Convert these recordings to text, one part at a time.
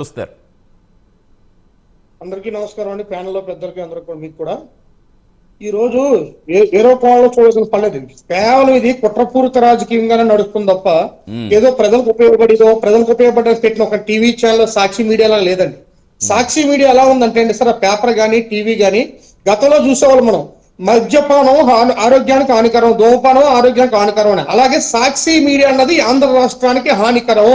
చూస్తారు అందరికీ నమస్కారం అండి. ప్యానల్లో పెద్దలకి అందరికి మీకు కూడా. ఈ రోజు ఏ- వేరే కోణంలో చూడాల్సిన పర్లేదు కేవలం ఇది కుట్రపూరిత రాజకీయంగానే నడుస్తుంది తప్ప ఏదో ప్రజలకు ఉపయోగపడిదో ప్రజలకు ఉపయోగపడే పెట్టిన ఒక టీవీ ఛానల్ సాక్షి మీడియాలో లేదండి. సాక్షి మీడియా ఎలా ఉందంటే అండి సార్ పేపర్ కానీ టీవీ కానీ గతంలో చూసేవాళ్ళు మనం. మద్యపానం ఆరోగ్యానికి హానికరం ధూమపానం ఆరోగ్యానికి హానికరం అని అలాగే సాక్షి మీడియా అన్నది ఆంధ్ర రాష్ట్రానికి హానికరం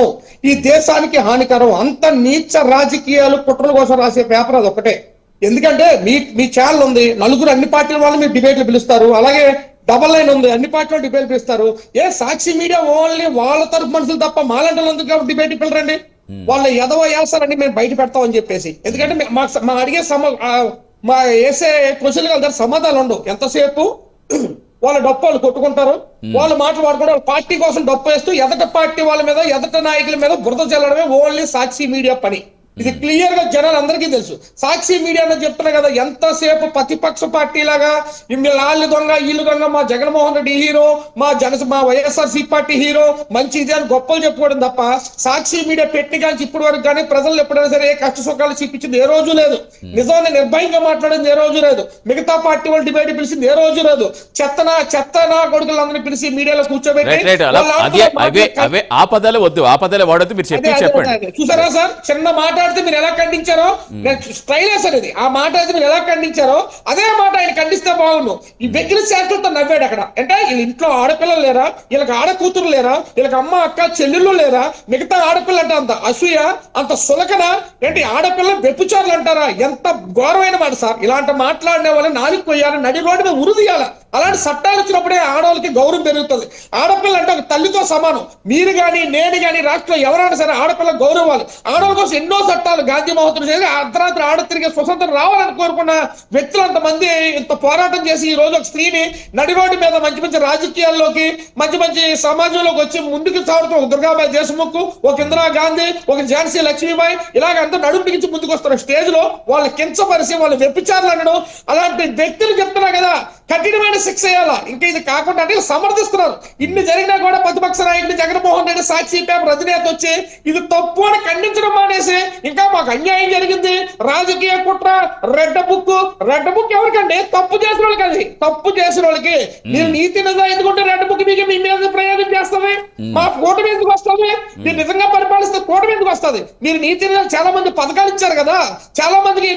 ఈ దేశానికి హానికరం. అంత నీచ రాజకీయాలు కుట్రల కోసం రాసే పేపర్ అది ఒకటే ఎందుకంటే మీ మీ ఛానల్ ఉంది నలుగురు అన్ని పార్టీల వాళ్ళు మీరు డిబేట్లు పిలుస్తారు. అలాగే డబల్ లైన్ ఉంది అన్ని పార్టీలు డిబేట్ పిలుస్తారు. ఏ సాక్షి మీడియా ఓన్లీ వాళ్ళ తరపు మనుషులు తప్ప మాలంటి ఎందుకు డిబేట్ పిల్లరండి వాళ్ళ ఎదవ వేస్తారని మేము బయట పెడతామని చెప్పేసి. ఎందుకంటే మే- అడిగే సమ మా వేసే క్వశ్చన్ సమాధానం ఉండవు. ఎంతసేపు? వాళ్ళ డప్పు వాళ్ళు కొట్టుకుంటారు వాళ్ళు మాట్లాడుకుంటారు వాళ్ళ పార్టీ కోసం డప్పు వేస్తూ ఎదట పార్టీ వాళ్ళ మీద ఎదట నాయకుల మీద బురద చల్లడమే ఓన్లీ సాక్షి మీడియా పని. ఇది క్లియర్గా జనాలు అందరికీ తెలుసు. సాక్షి మీడియా అని చెప్తున్నా కదా ఎంతసేపు ప్రతిపక్ష పార్టీ లాగా వాళ్ళు దొంగ వీళ్ళు దొంగ మా జగన్మోహన్ రెడ్డి హీరో మా జన మా వైఎస్ఆర్ సి పార్టీ హీరో మంచి ఇది అని గొప్పలు చెప్పుకోవడం తప్ప సాక్షి మీడియా పెట్టి కానీ ఇప్పటి వరకు కానీ ప్రజలు ఎప్పుడైనా సరే ఏ కష్ట సుఖాలు చూపించింది ఏ రోజు లేదు. నిజాన్ని నిర్భయంగా మాట్లాడింది ఏ రోజు లేదు. మిగతా పార్టీ వాళ్ళు డిబేట్ పిలిచింది ఏ రోజు లేదు. చెత్తన చెత్తన కొడుకులందరినీ పిలిచి మీడియాలో కూర్చోబెట్టి రైట్ రైట్ అలా వాళ్ళ అదే ఆటలో అవే మాట్లాడి- అవే ఆ పదాలే వద్దు ఆ పదాలే వాడొద్దు మీరు చెప్పి చెప్పండి. చూసారా సార్? చిన్న మాట్లాడితే మీరు ఎలా ఖండించారో? నేను స్టైల్ వేసాను ఇది. ఆ మాట అయితే మీరు ఎలా ఖండించారో అదే మాట ఆయన ఖండిస్తే బాగుండు. ఈ వెకిలి శాఖలతో నవ్వాడు అక్కడ. అంటే వీళ్ళ ఇంట్లో ఆడపిల్లలు లేరా? వీళ్ళకి ఆడ కూతురు లేరా? వీళ్ళకి అమ్మ అక్క చెల్లెళ్ళు లేరా? మిగతా ఆడపిల్ల అంటే అంత అసూయ అంత సులకన? ఏంటి ఆడపిల్ల వెప్పుచారులు అంటారా? ఎంత ఘోరమైన మాట సార్. ఇలాంటి మాట్లాడిన వాళ్ళని నాలుగు కొయ్యాలి నడి రోడ్డు మీద ఉరుదీయాలి. అలాంటి చట్టాలు వచ్చినప్పుడే ఆడవాళ్ళకి గౌరవం పెరుగుతుంది. ఆడపిల్ల అంటే ఒక తల్లితో సమానం. మీరు కానీ నేను కానీ రాష్ట్రంలో ఎవరైనా సరే ఆడపిల్ల గౌరవాలు. ఆడవాళ్ళ కోసం ఎన్నో చట్టాలు గాంధీ మహోత్సవం చేసి అర్ధరాత్రి ఆడ తిరిగే స్వతంత్రం రావాలని కోరుకున్న వ్యక్తులు అంతమంది ఇంత పోరాటం చేసి ఈ రోజు ఒక స్త్రీని నడివాడి మీద మంచి మంచి రాజకీయాల్లోకి మంచి మంచి సమాజంలోకి వచ్చి ముందుకు సాగుతూ ఒక దుర్గాబాయి దేశముఖ్ ఒక ఇందిరా గాంధీ ఒక ఝాన్సీ లక్ష్మీబాయి ఇలాగ అంతా నడుము బిగించి ముందుకు వస్తున్న స్టేజ్లో వాళ్ళ కించపరిచి వాళ్ళు వ్యభిచారులు అనడం. అలాంటి వ్యక్తులు చెప్తున్నా కదా కఠినమైన శిక్ష వేయాలా? ఇంకా ఇది కాకుండా అంటే సమర్థిస్తున్నారు. ఇన్ని జరిగినా కూడా ప్రతిపక్ష నాయకుడు జగన్మోహన్ రెడ్డి సాక్షి పేపర్ అధినేత వచ్చి ఇది తప్పు అని ఖండించడం మానేసి ఇంకా మాకు అన్యాయం జరిగింది. రాజకీయ కుట్ర రెడ్ బుక్ రెడ్ బుక్ ఎవరికండి? తప్పు చేసిన వాళ్ళకి అది తప్పు చేసిన వాళ్ళకి. మీరు నీతి నిజం ఎందుకుంటే రెడ్ బుక్ మీకు మీ మీద ప్రయోగం చేస్తుంది? మా కూటమి ఎందుకు వస్తుంది? మీరు నిజంగా పరిపాలిస్తే కూటమి ఎందుకు వస్తుంది? మీరు నీతి నిజాలు చాలా మంది పథకాలు ఇచ్చారు కదా? చాలా మందికి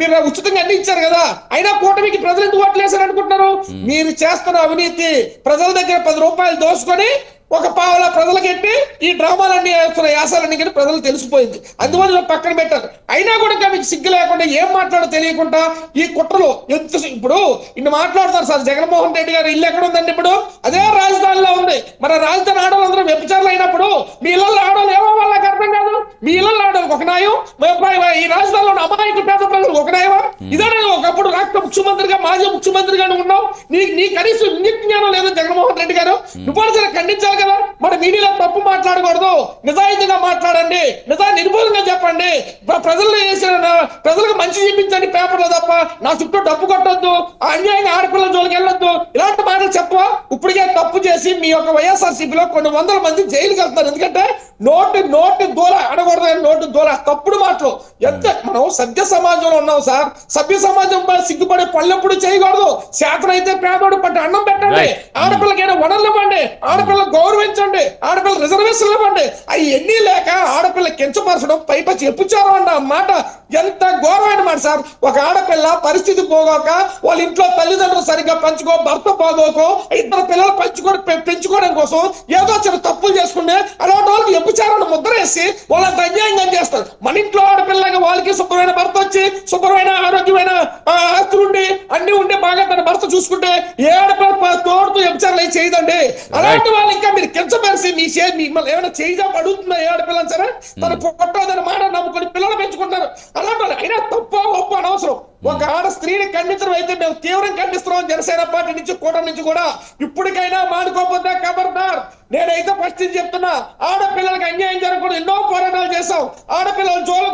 మీరు ఉచితంగా అన్ని ఇచ్చారు కదా? అయినా కూటమికి ప్రజలు ఎందుకు ఓట్లేసారు అనుకుంటున్నారు? మీరు చేస్తున్న అవినీతి ప్రజల దగ్గర పది రూపాయలు దోసుకొని ఒక పావుల ప్రజలకు ఎట్టి ఈ డ్రామాలన్నీ వేస్తున్న యాసాలన్నీ కానీ ప్రజలు తెలిసిపోయింది. అందువల్ల పక్కన పెట్టారు. అయినా కూడా ఇంకా మీకు సిగ్గు లేకుండా ఏం మాట్లాడో తెలియకుండా ఈ కుట్రలు ఎంత ఇప్పుడు ఇన్ని మాట్లాడుతారు సార్. జగన్మోహన్ రెడ్డి గారు ఇల్లు ఎక్కడ ఉందండి ఇప్పుడు? అదే రాజధానిలో ఉంది. మరి రాజధాని ఆడవాళ్ళందరూ వ్యభిచారులు అయినప్పుడు మీ ఇళ్ళల్లో ఆడవాళ్ళు ఏమో వాళ్ళకి అర్థం కాదు. మీ ఇళ్ళల్లో ఆడవాళ్ళకి ఒక న్యాయం మీ- ఈ రాజధానిలో ఉన్న అమాయక పేద ప్రజలకు ఒక న్యాయమా? ఇదే ఒకప్పుడు రాష్ట్ర ముఖ్యమంత్రిగా మాజీ ముఖ్యమంత్రిగానే ఉన్నావు. నీ నీ కనీసం నీ జ్ఞానం లేదు జగన్మోహన్ రెడ్డి గారు. సరే ఖండించాలి కదా. మరి మీడియాలో తప్పు మాట్లాడకూడదు. నిజాయితీగా మాట్లాడండి. నిజా నిర్భూలంగా చెప్పండి. ప్ర- ప్రజల్లో చేసిన ప్రజలకు మంచి చూపించండి పేపర్లో తప్ప. నా చుట్టూ డబ్బు కొట్టొద్దు. ఆ అన్యాయంగా ఆడపిల్లల జోలికి వెళ్ళొద్దు. ఇలాంటి మాటలు చెప్పవా ఇప్పటికే తప్పు చేసి మీ యొక్క వైఎస్ఆర్సీపీలో కొన్ని వందల మంది జైలుకి వెళ్తారు ఎందుకంటే నోటి నోటి దూల అడగకూడదు కానీ నోటి దూల తప్పుడు మాటలు. ఎంత మనం సభ్య సమాజంలో ఉన్నాం సార్? సభ్య సమాజం సిగ్గుపడే పళ్ళెప్పుడు చేయకూడదు. శాతనైతే పేదోడు పట్టి అన్నం పెట్టండి Right. ఆడపిల్లకైనా వనరులు ఇవ్వండి. ఆడపిల్ల గౌరవించండి. ఆడపిల్ల రిజర్వేషన్లు ఇవ్వండి. అవి ఎన్ని లేక ఆడపిల్ల కించపరచడం పైపచ్చి ఎప్పుచారం అన్న మాట ఎంత ఘోరమైన మాట సార్. ఒక ఆడపిల్ల పరిస్థితి పోగోక వాళ్ళ ఇంట్లో తల్లిదండ్రులు సరిగ్గా పంచుకో భర్త పోగోకో ఇద్దరు పిల్లలు పంచుకో పెంచుకోవడం కోసం ఏదో చిన్న తప్పులు చేసుకుంటే అలాంటి వాళ్ళకి ఎప్పుచారాన్ని ముద్ర వేసి వాళ్ళంత అన్యాయంగా చేస్తారు. మన ఇంట్లో ఆడపిల్లగా వాళ్ళకి శుభ్రమైన భర్త వచ్చి శుభ్రమైన ఆరోగ్యమైన ఆస్తులుండి అన్ని ఉండి బాగా తన భర్త చూసుకుంటే ఏ ఆడపిల్ల ప- తోడుతూ వ్యభిచారాలు అయి చేయదండి. అలాంటి వాళ్ళు ఇంకా మీరు కించపరిచి మీ చే మిమ్మల్ని ఏమైనా చేయిజా అడుగుతుందా ఏ ఆడపిల్లని సరే? తన పొట్టోదని మాట నమ్ముకొని పిల్లలు పెంచుకుంటారు. అలాంటి వాళ్ళు అయినా తప్ప ఒప్ప అనవసరం. ఒక ఆడ స్త్రీని ఖండించడం అయితే మేము తీవ్రం ఖండిస్తున్నాం. జనసేన పార్టీ నుంచి కూటమి నుంచి కూడా. ఇప్పటికైనా మానుకోకపోతే ఖబర్దార్ నేనైతే ఫస్ట్ చెప్తున్నా. ఆడపిల్లలకి అన్యాయం జరగకూడదు. ఎన్నో పోరాటాలు చేశాం. ఆడపిల్లల జోలు